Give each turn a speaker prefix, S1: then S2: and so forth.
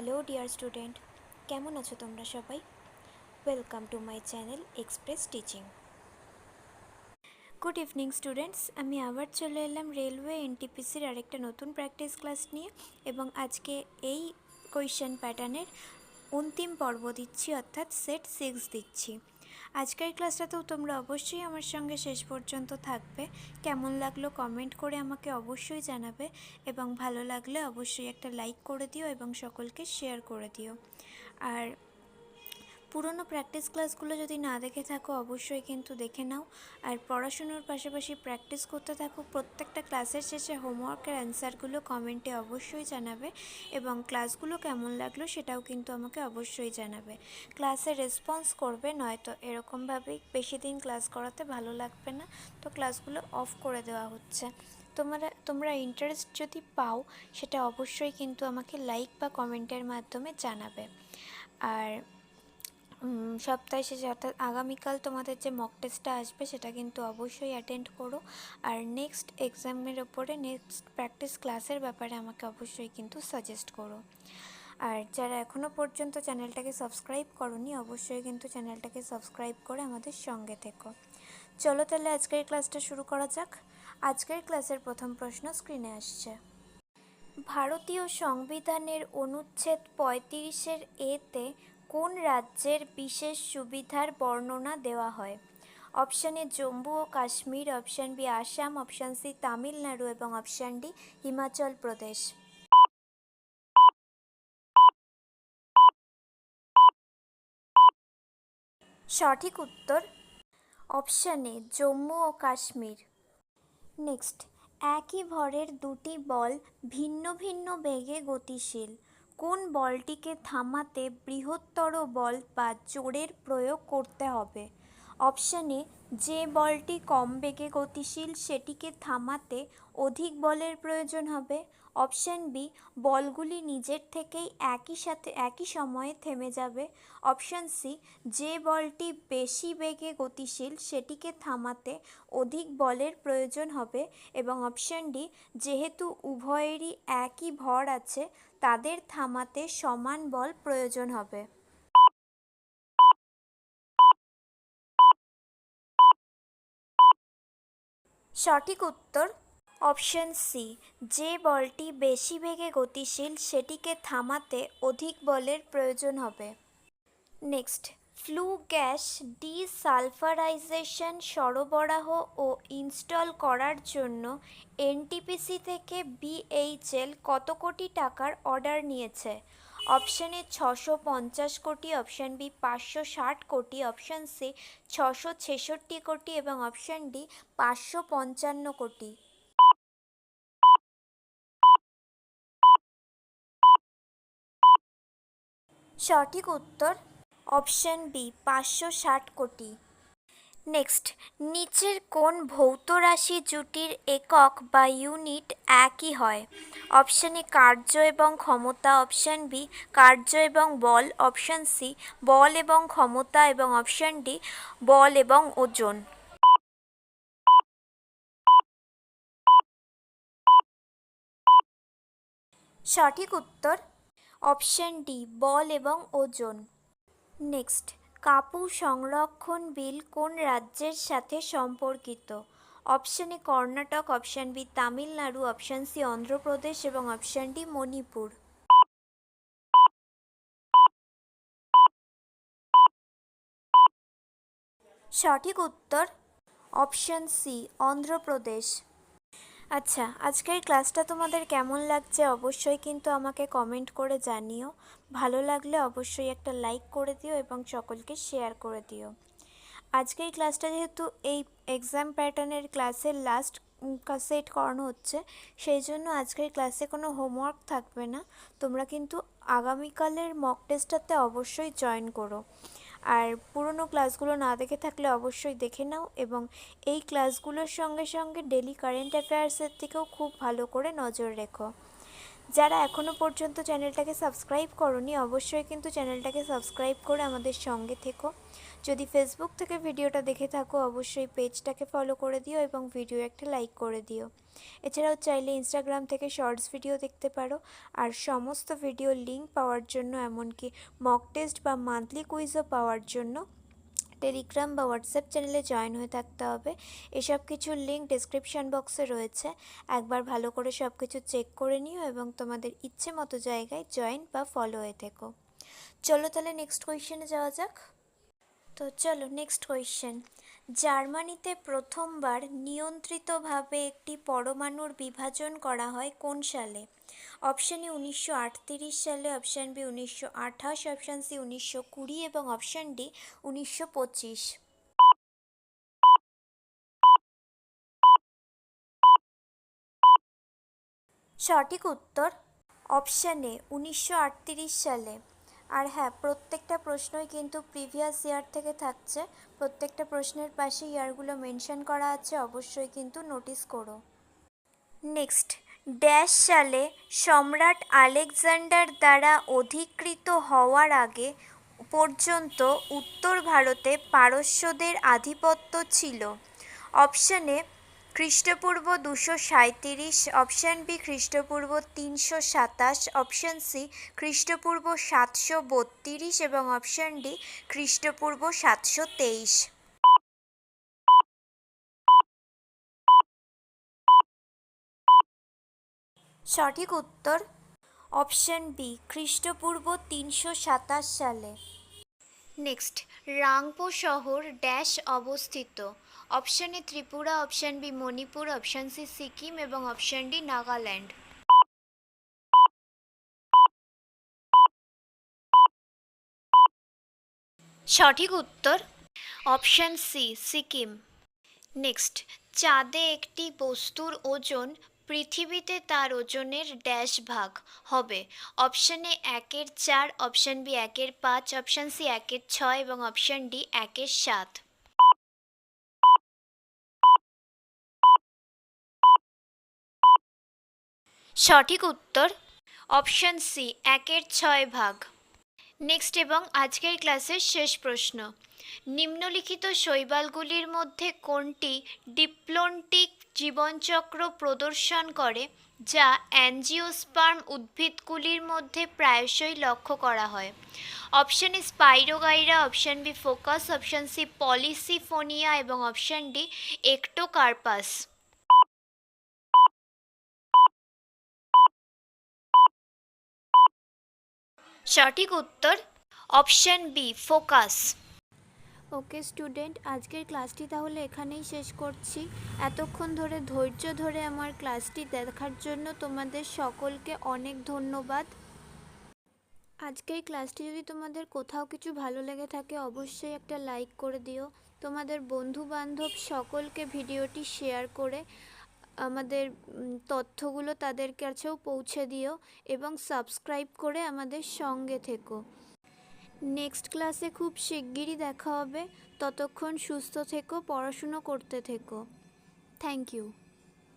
S1: Hello dear student, কেমন আছো তোমরা সবাই? Welcome to my channel express teaching good evening students আমি আবার চলে এলাম রেলওয়ে এনটিপিসির আরেকটা নতুন প্র্যাকটিস ক্লাস নিয়ে এবং আজকে এই কোয়েশ্চেন প্যাটার্নের অন্তিম পর্ব দিচ্ছি, অর্থাৎ সেট সিক্স দিচ্ছি। আজকের ক্লাসটাতেও তোমরা অবশ্যই আমার সঙ্গে শেষ পর্যন্ত থাকবে। কেমন লাগল কমেন্ট করে আমাকে অবশ্যই জানাবে এবং ভালো লাগলে অবশ্যই একটা লাইক করে দিও এবং সকলকে শেয়ার করে দিও। আর পুরনো প্র্যাকটিস ক্লাসগুলো যদি না দেখে থাকো, অবশ্যই কিন্তু দেখে নাও। আর পড়াশুনোর পাশাপাশি প্র্যাকটিস করতে থাকো, প্রত্যেকটা ক্লাসের শেষে হোমওয়ার্কের অ্যান্সারগুলো কমেন্টে অবশ্যই জানাবে এবং ক্লাসগুলো কেমন লাগল সেটাও কিন্তু আমাকে অবশ্যই জানাবে। ক্লাসে রেসপন্স করবে, নয়তো এরকমভাবেই বেশি দিন ক্লাস করাতে ভালো লাগবে না, তো ক্লাসগুলো অফ করে দেওয়া হচ্ছে। তোমরা তোমরা ইন্টারেস্ট যদি পাও, সেটা অবশ্যই কিন্তু আমাকে লাইক বা কমেন্টের মাধ্যমে জানাবে। আর সপ্তাহে শেষে, অর্থাৎ আগামীকাল তোমাদের যে মক টেস্টটা আসবে, সেটা কিন্তু অবশ্যই অ্যাটেন্ড করো। আর নেক্সট এক্সামের ওপরে নেক্সট প্র্যাকটিস ক্লাসের ব্যাপারে আমাকে অবশ্যই কিন্তু সাজেস্ট করো। আর যারা এখনও পর্যন্ত চ্যানেলটাকে সাবস্ক্রাইব করনি, অবশ্যই কিন্তু চ্যানেলটাকে সাবস্ক্রাইব করে আমাদের সঙ্গে থেকো। চলো তাহলে আজকের ক্লাসটা শুরু করা যাক। আজকের ক্লাসের প্রথম প্রশ্ন স্ক্রিনে আসছে। ভারতীয় সংবিধানের অনুচ্ছেদ পঁয়ত্রিশের এতে কোন রাজ্যের বিশেষ সুবিধার বর্ণনা দেওয়া হয়? Option A Jammu O Kashmir, option B Assam, option C Tamil Nadu এবং অপশান ডি হিমাচল প্রদেশ। সঠিক উত্তর অপশান এ জম্মু ও কাশ্মীর। নেক্সট, একই ভরের দুটি বল ভিন্ন ভিন্ন বেগে গতিশীল। কোন বলটিকে থামাতে বৃহত্তর বল বা জোরের প্রয়োগ করতে হবে? অপশানে যে বলটি কম বেগে গতিশীল সেটিকে থামাতে অধিক বলের প্রয়োজন হবে। অপশান বি, বলগুলি নিজের থেকেই একই সাথে একই সময়ে থেমে যাবে। অপশান সি, যে বলটি বেশি বেগে গতিশীল সেটিকে থামাতে অধিক বলের প্রয়োজন হবে এবং অপশান ডি, যেহেতু উভয়েরই একই ভর আছে, তাদের থামাতে সমান বল প্রয়োজন হবে। সঠিক উত্তর অপশন সি যে বলটি বেশি বেগে গতিশীল, সেটিকে থামাতে অধিক বলের প্রয়োজন হবে। নেক্সট ফ্লু গ্যাস ডিসালফারাইজেশন, সরবরাহ ও ইনস্টল করার জন্য এনটিপিসি থেকে বিএইচএল কত কোটি টাকার অর্ডার নিয়েছে? অপশান এ ছশো পঞ্চাশ কোটি, অপশান বি পাঁচশো ষাট কোটি, অপশান সি ছশো ছেষট্টি কোটি এবং অপশান ডি পাঁচশো পঞ্চান্ন কোটি। সঠিক উত্তর অপশন বি পাঁচশো ষাট কোটি। নেক্সট নিচের কোন ভৌত রাশি জুটির একক বা ইউনিট একই হয়। অপশন এ কার্য এবং ক্ষমতা। অপশান বি কার্য এবং বল। অপশান সি বল এবং ক্ষমতা এবং অপশান ডি বল এবং ওজন। সঠিক উত্তর অপশন ডি বল এবং ওজন। নেক্সট কাপু সংরক্ষণ বিল কোন রাজ্যের সাথে সম্পর্কিত? Option A Karnataka, option B Tamil Nadu, option C Andhra Pradesh এবং অপশন ডি মণিপুর। সঠিক উত্তর অপশন সি, অন্ধ্রপ্রদেশ। আচ্ছা আজকের ক্লাসটা তোমাদের কেমন লাগছে অবশ্যই কিন্তু আমাকে কমেন্ট করে জানিও। ভালো লাগলে অবশ্যই একটা লাইক করে দিও এবং সকলকে শেয়ার করে দিও। আজকের ক্লাসটা যেহেতু এই এক্সাম প্যাটার্নের ক্লাসের লাস্ট সেট করানো হচ্ছে, সেই জন্য আজকের ক্লাসে কোনো হোমওয়ার্ক থাকবে না। তোমরা কিন্তু আগামীকালের মক টেস্টটাতে অবশ্যই জয়েন করো। আর পুরনো ক্লাসগুলো না দেখে থাকলে অবশ্যই দেখে নাও এবং এই ক্লাসগুলোর সঙ্গে সঙ্গে ডেলি কারেন্ট অ্যাফেয়ার্সের দিকেও খুব ভালো করে নজর রেখো। যারা এখনও পর্যন্ত চ্যানেলটাকে সাবস্ক্রাইব করনি, অবশ্যই কিন্তু চ্যানেলটাকে সাবস্ক্রাইব করে আমাদের সঙ্গে থেকো। যদি ফেসবুক থেকে ভিডিওটা দেখে থাকো, অবশ্যই পেজটাকে ফলো করে দিও এবং ভিডিও একটা লাইক করে দিও। এছাড়াও চাইলে ইনস্টাগ্রাম থেকে শর্টস ভিডিও দেখতে পারো। আর সমস্ত ভিডিও লিঙ্ক পাওয়ার জন্য, এমনকি মক টেস্ট বা মান্থলি কুইজও পাওয়ার জন্য টেলিগ্রাম বা হোয়াটসঅ্যাপ চ্যানেলে জয়েন হয়ে থাকতে হবে। এসব কিছুর লিঙ্ক ডিসক্রিপশান বক্সে রয়েছে। একবার ভালো করে সব কিছু চেক করে নিও এবং তোমাদের ইচ্ছে মতো জায়গায় জয়েন বা ফলো হয়ে থেকো। চলো তাহলে নেক্সট কোয়েশ্চেনে যাওয়া যাক। তো চলো নেক্সট কোয়েশ্চেন জার্মানিতে প্রথমবার নিয়ন্ত্রিতভাবে একটি পরমাণুর বিভাজন করা হয় কোন সালে? অপশান ই উনিশশো সালে অপশান বি উনিশশো আঠাশ অপশান সি উনিশশো কুড়ি এবং অপশান ডি উনিশশো পঁচিশ। সঠিক উত্তর অপশান এ উনিশশো সালে। আর হ্যাঁ প্রত্যেকটা প্রশ্নই কিন্তু প্রিভিয়াস ইয়ার থেকে থাকছে। প্রত্যেকটা প্রশ্নের পাশে ইয়ারগুলো মেনশন করা আছে, অবশ্যই কিন্তু নোটিস করো। নেক্সট ড্যাশ সালে সম্রাট আলেকজান্ডার দ্বারা অধিকৃত হওয়ার আগে পর্যন্ত উত্তর ভারতে পারস্যদের আধিপত্য ছিল। অপশানে খ্রিস্টপূর্ব দুশো সাঁইত্রিশ অপশান বি খ্রিস্টপূর্ব তিনশো সাতাশ অপশান সি খ্রিস্টপূর্ব সাতশো বত্রিশ এবং অপশান ডি খ্রিস্টপূর্ব সাতশো তেইশ। সঠিক উত্তর অপশন বি খ্রিস্টপূর্ব তিনশো সাতাশ সালে। নেক্সট রাংপো শহর ড্যাশ অবস্থিত। Option A Tripura, option B Manipur, option C Sikkim এবং অপশন ডি নাগাল্যান্ড। সঠিক উত্তর অপশন সি সিকিম। নেক্সট, চাঁদে একটি বস্তুর ওজন পৃথিবীতে তার ওজনের ড্যাশ ভাগ হবে। অপশন এ একের চার, অপশন বি একের পাঁচ, অপশন সি একের ছয় এবং অপশন ডি একের সাত। সঠিক উত্তর অপশন সি একের ছয় ভাগ। নেক্সট এবং আজকের ক্লাসের শেষ প্রশ্ন। নিম্নলিখিত শৈবালগুলির মধ্যে কোনটি ডিপ্লন্টিক জীবনচক্র প্রদর্শন করে, যা অ্যাঞ্জিওস্পার্ম উদ্ভিদগুলির মধ্যে প্রায়শই লক্ষ্য করা হয়? Option A Spirogyra option B Fucus option C Polysiphonia এবং অপশন ডি একটোকার্পাস সঠিক উত্তর option B, Fucus. Okay student, আজকের ক্লাসটি তাহলে এখানেই শেষ করছি। এতক্ষণ ধরে, ধৈর্য ধরে আমার ক্লাসটি দেখার জন্য তোমাদের সকলকে অনেক ধন্যবাদ। আজকের ক্লাসটি যদি তোমাদের কোথাও কিছু ভালো লেগে থাকে, অবশ্যই একটা লাইক করে দিও। তোমাদের বন্ধু বান্ধব সকলকে ভিডিওটি শেয়ার করে আমাদের তথ্যগুলো তাদের কাছেও পৌঁছে দিও এবং সাবস্ক্রাইব করে আমাদের সঙ্গে থেকো। নেক্সট ক্লাসে খুব শিগগিরই দেখা হবে। ততক্ষণ সুস্থ থেকো, পড়াশুনো করতে থেকো। Thank you